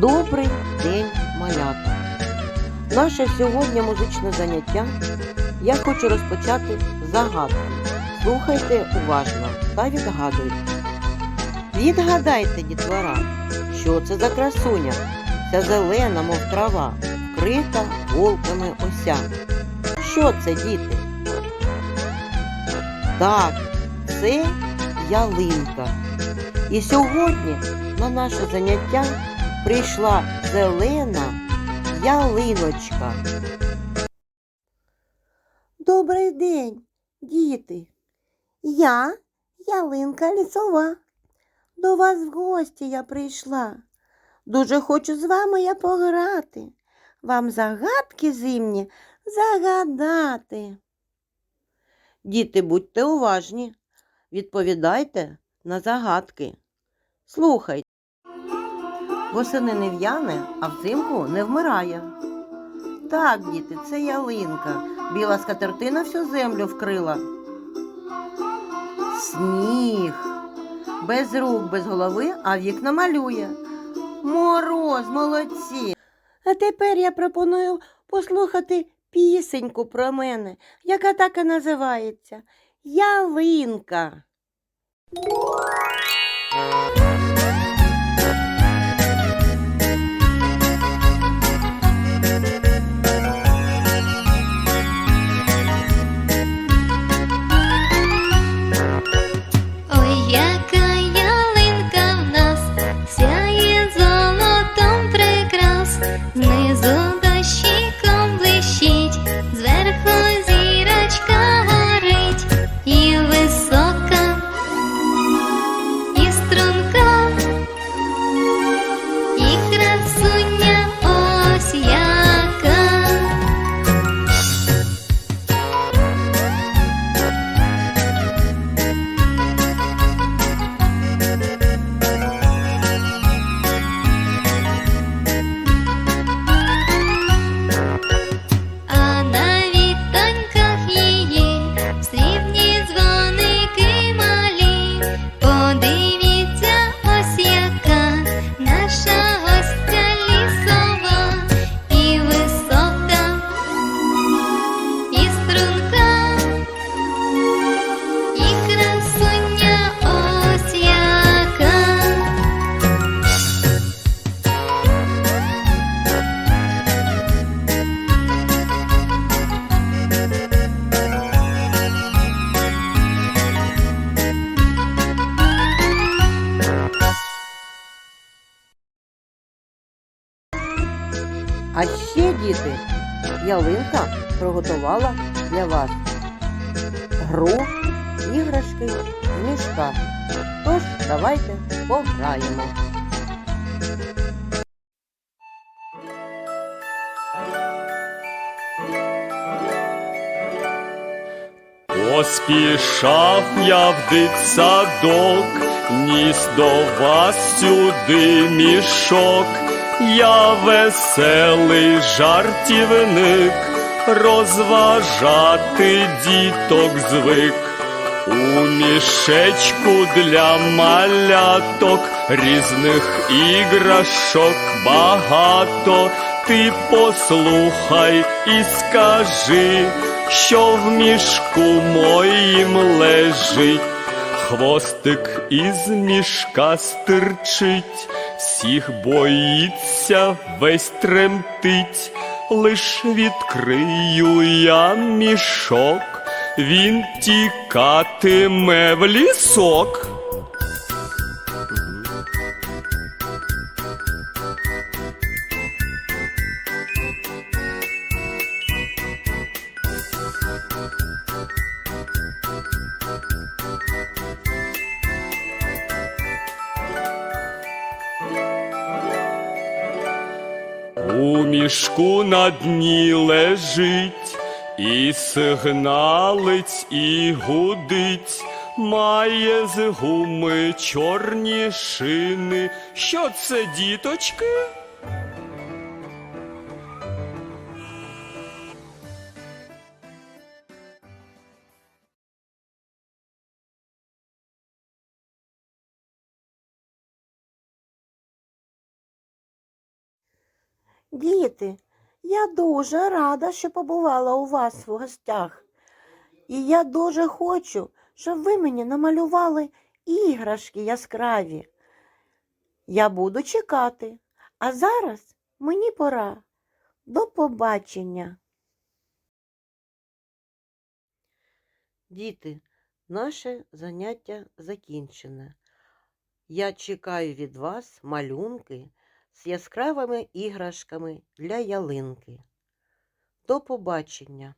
Добрий день, малята! Наше сьогодні музичне заняття я хочу розпочати з загадки. Слухайте уважно та відгадуйте. Відгадайте, дітвора, що це за красуня? Ця зелена, мов трава, вкрита голками ося. Що це, діти? Так, це ялинка. І сьогодні на наше заняття прийшла зелена ялиночка. Добрий день, діти. Я ялинка лісова. До вас в гості я прийшла. Дуже хочу з вами я пограти, вам загадки зимні загадати. Діти, будьте уважні, відповідайте на загадки. Слухайте. Восени не в'яне, а взимку не вмирає. Так, діти, це ялинка. Біла скатертина всю землю вкрила. Сніг. Без рук, без голови, а вікна малює. Мороз, молодці. А тепер я пропоную послухати пісеньку про мене, яка так і називається Ялинка. А ще, діти, ялинка приготувала для вас гру іграшки мішка. Тож давайте пограємо. Поспішав я в дитсадок, ніс до вас сюди мішок, я веселий жартівник, розважати діток звик. У мішечку для маляток різних іграшок багато. Ти послухай і скажи, що в мішку моїм лежить. Хвостик із мішка стирчить, всіх боїться, весь тремтить, лиш відкрию я мішок, він тікатиме в лісок. У мішку на дні лежить, і сигналить, і гудить, має з гуми чорні шини. Що це, діточки? Діти, я дуже рада, що побувала у вас в гостях. І я дуже хочу, щоб ви мені намалювали іграшки яскраві. Я буду чекати. А зараз мені пора. До побачення. Діти, наше заняття закінчене. Я чекаю від вас малюнки з яскравими іграшками для ялинки. До побачення!